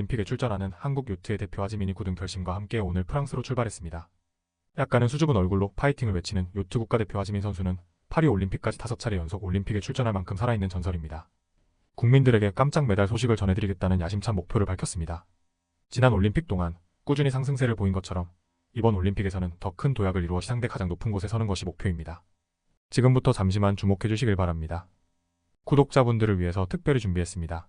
올림픽에 출전하는 한국 요트의 대표 하지민이 굳은 결심과 함께 오늘 프랑스로 출발했습니다. 약간은 수줍은 얼굴로 파이팅을 외치는 요트 국가대표 하지민 선수는 파리 올림픽까지 다섯 차례 연속 올림픽에 출전할 만큼 살아있는 전설입니다. 국민들에게 깜짝 메달 소식을 전해드리겠다는 야심찬 목표를 밝혔습니다. 지난 올림픽 동안 꾸준히 상승세를 보인 것처럼 이번 올림픽에서는 더 큰 도약을 이루어 시상대 가장 높은 곳에 서는 것이 목표입니다. 지금부터 잠시만 주목해 주시길 바랍니다. 구독자분들을 위해서 특별히 준비했습니다.